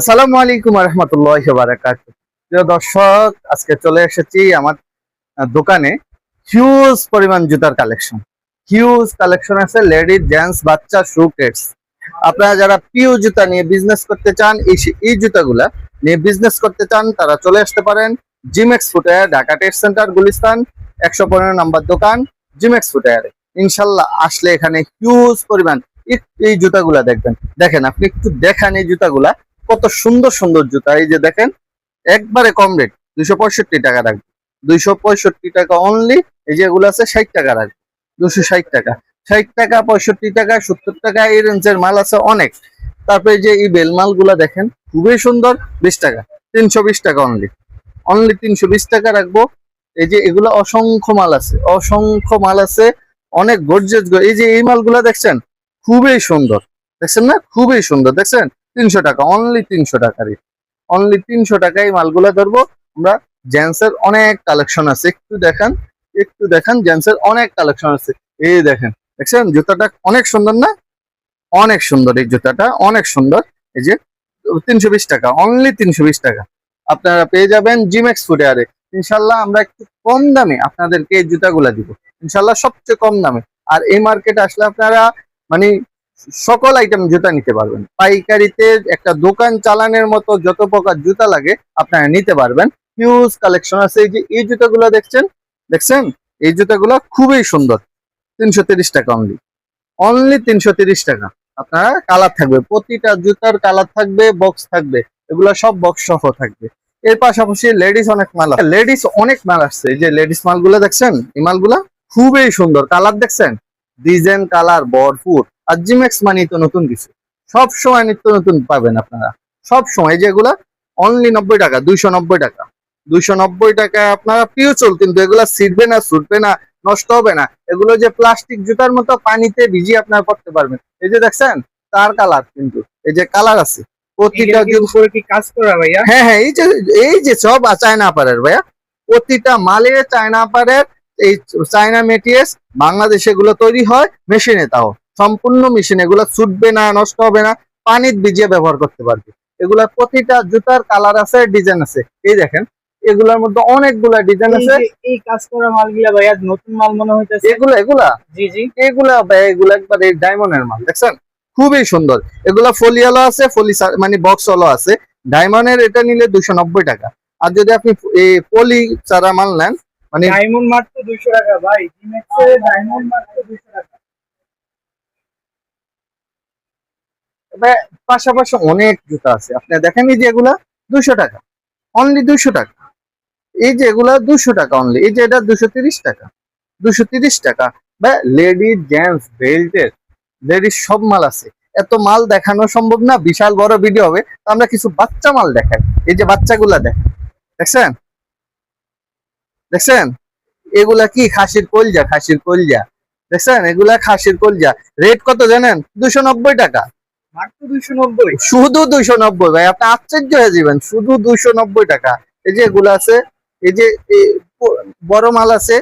আসসালামু আলাইকুম রহমতুল্লাহ বারাকাত প্রিয় দর্শক, আজকে চলে এসেছি আমার দোকানে হিউজ পরিমাণ জুতার কালেকশন হিউজ কালেকশন আছে লেডিস জেন্টস বাচ্চা শু কিডস আপনারা যারা পিউ জুতা নিয়ে বিজনেস করতে চান, এই জুতাগুলা নিয়ে বিজনেস করতে চান, তারা চলে আসতে পারেন Zimax footwear Dhaka test centre Gulistan, একশো পনেরো নম্বর দোকান জিমেক্স ফুটওয়্যারে ইনশাল্লাহ আসলে এখানে হিউজ পরিমাণ এই জুতাগুলা দেখবেন। দেখেন, আপনি একটু দেখান এই জুতাগুলা কত সুন্দর সুন্দর জুতা। এই যে দেখেন, একবারে কম রেট দুইশো পঁয়ষট্টি টাকা রাখবে দুইশো পঁয়ষট্টি টাকা অনলি এই যে এগুলো আছে, ষাট টাকা রাখবে দুশো ষাট টাকা। ষাট টাকা, পঁয়ষট্টি টাকা, সত্তর টাকা, এই রেঞ্জের মাল আছে অনেক। তারপরে যে এই বেল মালগুলা দেখেন, খুবই সুন্দর, বিশ টাকা, তিনশো বিশ টাকা অনলি অনলি তিনশো বিশ টাকা রাখব। এই যে এগুলো অসংখ্য মাল আছে, অসংখ্য মাল আছে, অনেক গর্জেস এই যে এই মালগুলা দেখছেন, খুবই সুন্দর। দেখছেন না? খুবই সুন্দর, দেখছেন? তিনশো টাকা অনলি তিনশো টাকা রেট অনলি তিনশো টাকায় মালগুলা ধরবো। আমরা জেন্টসের অনেক কালেকশন আছে। একটু দেখান একটু দেখান জেন্টসের অনেক কালেকশন আছে। এই দেখেন, দেখছেন? জুতাটা অনেক সুন্দর না? অনেক সুন্দর এই জুতাটা, অনেক সুন্দর। এই যে তিনশো বিশ টাকা অনলি তিনশো বিশ টাকা। আপনারা পেয়ে যাবেন জিমেক্স ফুডেয়ারে ইনশাল্লাহ আমরা একটু কম দামে আপনাদেরকে এই জুতাগুলা দিব। ইনশাল্লাহ সবচেয়ে কম দামে। আর এই মার্কেটে আসলে আপনারা মানে সকল আইটেম জুতা নিতে পারবেন। পাইকারিতে একটা দোকান চালানোর মতো যত প্রকার জুতা লাগে, আপনারা নিতে পারবেন। হিউজ কালেকশন আছে, এই যে এই জুতাগুলো দেখছেন? দেখছেন? এই জুতাগুলো খুবই সুন্দর। তিনশো টাকা অনলি অনলি তিনশো টাকা। আপনারা কালার থাকবে। প্রতিটা জুতার কালার থাকবে বক্স থাকবে। এগুলো সব বক্স সহ থাকবে। এর পাশাপাশি লেডিস অনেক মাল লেডিস অনেক মাল আসছে। এই যে লেডিস মালগুলো দেখছেন? এই মালগুলা খুবই সুন্দর। কালার দেখছেন? ডিজাইন কালার ভরপুর। আর জিমেক্স মানি তো নতুন কিছু। সব সময় নিত্য নতুন পাবেন আপনারা। সব সময় যেগুলা অনলি নব্বই টাকা দুইশো নব্বই টাকা। দুইশো নব্বই টাকা আপনারা পিও চল কিন্তু এগুলা ছিটবে না ছুটবে না নষ্ট হবে না। এগুলো যে প্লাস্টিক জুতার মতো পানিতে ভিজিয়ে আপনারা পড়তে পারবেন। এই যে দেখছেন তার কালার কিন্তু। এই যে কালার আছে। প্রতিটা উপরে কি কাজ করা ভাইয়া? হ্যাঁ হ্যাঁ এই যে এই যে সব চায়না পারের ভাইয়া। প্রতিটা মালে চায়না পারের এই চায়না মেটিরিয়াস বাংলাদেশে এগুলো তৈরি হয় মেশিনে তাও। সম্পূর্ণ মেশিন এগুলো ছুটবে না নষ্ট হবে না পানির ভিজিয়ে ব্যবহার করতে পারবে। এগুলা প্রতিটা জুতার কালার আছে ডিজাইন আছে। এই দেখেন এগুলোর মধ্যে অনেকগুলা ডিজাইন আছে। এই কাজ করা মালগুলা ভাইয়া নতুন মাল মনে হইতেছে। এগুলো এগুলা? জি জি। এগুলা ভাই এগুলা একবার এই ডায়মন্ডের মাল দেখছেন? খুবই সুন্দর। এগুলা ফলিয়ালো আছে ফলি মানে বক্স হলো আছে। ডায়মন্ডের এটা নিলে দুশো নব্বই টাকা। আর যদি আপনি এই পলি চারা মাল নেন মানে ডায়মন্ড মাত্র দুইশো টাকা ভাই। ডায়মন্ড মাত্র দুইশো টাকা। পাশাপাশি অনেক জুতা আছে। আপনি দেখেন এই যে এগুলা দুশো টাকা। অনলি দুশো টাকা। এই যে এগুলা দুশো টাকা অনলি এই যে এটা দুশো তিরিশ টাকা। দুশো তিরিশ টাকা। বা লেডিস জেন্টস বেল্টের লেডিস সব মাল আছে। এত মাল দেখানো সম্ভব না। বিশাল বড় ভিডিও হবে। আমরা কিছু বাচ্চা মাল দেখাই। এই যে বাচ্চাগুলা দেখেন দেখছেন? দেখছেন? এগুলা কি খাসির কলজা? খাসির কলজা। দেখছেন? এগুলা খাসির কলজা। রেট কত জানেন? দুশো টাকা। শুধু দুইশো নব্বই ভাই আপনি আশ্চর্য হয়ে যাবেন। শুধু দুইশো নব্বই টাকা। এই যে এগুলো আছে এই যে বড় মাল আছে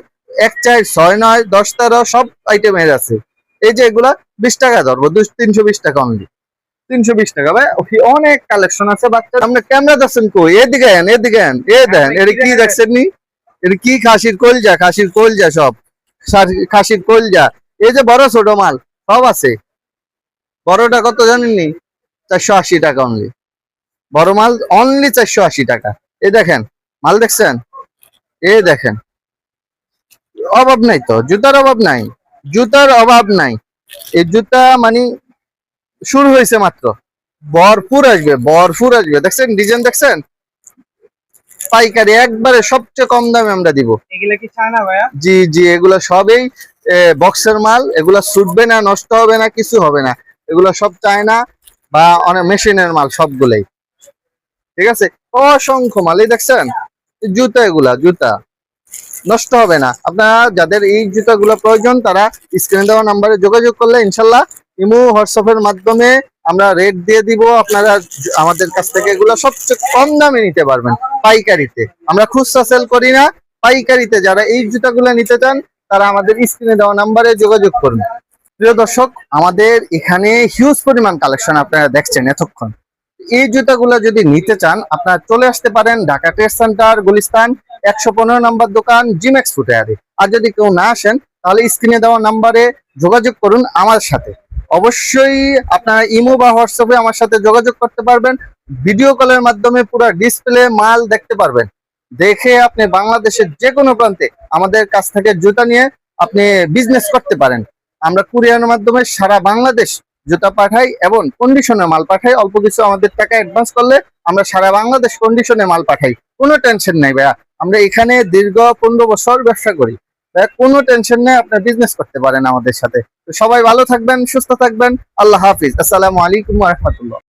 এক চার ছয় নয় দশ তেরো সব আইটেমের আছে। এই যে এগুলা বিশ টাকা ধরবো দুই তিনশো বিশ টাকা অনলি তিনশো বিশ টাকা ভাই অনেক কালেকশন আছে বাচ্চা আপনি ক্যামেরা দেখছেন কই? এদিকে আন এদিকে আন এ দেন এটা কি দেখছেন নি? এটা কি খাসির কলজা খাসির কলজা সব। খাসি- খাসির কলজা। এই যে বড় ছোট মাল সব আছে। বড়টা কত জানেননি? চারশো আশি টাকা অনলি বড় মাল অনলি চারশো আশি টাকা। এ দেখেন মাল দেখছেন? এ দেখেন। অভাব নাই তো জুতার অভাব নাই। জুতার অভাব নাই। এই জুতা মানে শুরু হয়েছে মাত্র। ভরপুর আসবে ভরপুর আসবে। দেখছেন ডিজাইন দেখছেন? পাইকারি একবারে সবচেয়ে কম দামে আমরা দিব। জি জি এগুলো সবই বক্সের মাল। এগুলো ছুটবে না নষ্ট হবে না কিছু হবে না। এগুলো সব চায়না বা অনেক মেশিনের মাল সবগুলোই। ঠিক আছে? অসংখ্য মাল। এই দেখছেন? জুতা এগুলা, জুতা। নষ্ট হবে না। আপনারা যাদের এই জুতাগুলো প্রয়োজন, তারা স্ক্রিনে দেওয়া নাম্বারে যোগাযোগ করলে ইনশাল্লাহ ইমো হোয়াটসঅ্যাপের মাধ্যমে আমরা রেট দিয়ে দিব। আপনারা আমাদের কাছ থেকে এগুলো সবচেয়ে কম দামে নিতে পারবেন পাইকারিতে। আমরা খুচরা সেল করি না। পাইকারিতে যারা এই জুতাগুলো নিতে চান, তারা আমাদের স্ক্রিনে দেওয়া নাম্বারে যোগাযোগ করুন। প্রিয় দর্শক, আমাদের এখানে হিউজ পরিমাণ কালেকশন আপনারা দেখছেন এতক্ষণ। এই জুতাগুলো যদি নিতে চান, আপনারা চলে আসতে পারেন ঢাকা ট্রেড সেন্টার গুলিস্তান, একশো পনেরো নম্বর দোকান জিমেক্স ফুটে আর যদি কেউ না আসেন, তাহলে স্ক্রিনে দেওয়া নাম্বারে যোগাযোগ করুন আমার সাথে। অবশ্যই আপনারা ইমো বা হোয়াটসঅ্যাপে আমার সাথে যোগাযোগ করতে পারবেন। ভিডিও কলের মাধ্যমে পুরো ডিসপ্লে মাল দেখতে পারবেন। দেখে আপনি বাংলাদেশের যে কোনো প্রান্তে আমাদের কাছ থেকে জুতা নিয়ে আপনি বিজনেস করতে পারেন। আমরা কুরিয়ারের মাধ্যমে সারা বাংলাদেশ জুতা পাঠাই এবং কন্ডিশনে মাল পাঠাই। অল্প কিছু আমাদের টাকা অ্যাডভান্স করলে আমরা সারা বাংলাদেশ কন্ডিশনে মাল পাঠাই। কোনো টেনশন নেই ভাইয়া। আমরা এখানে দীর্ঘ পনেরো বছর ব্যবসা করি। কোনো টেনশন নেই, আপনার বিজনেস করতে পারেন আমাদের সাথে। তো সবাই ভালো থাকবেন, সুস্থ থাকবেন। আল্লাহ হাফিজ। আসসালামু আলাইকুম রহমতুল্লাহ।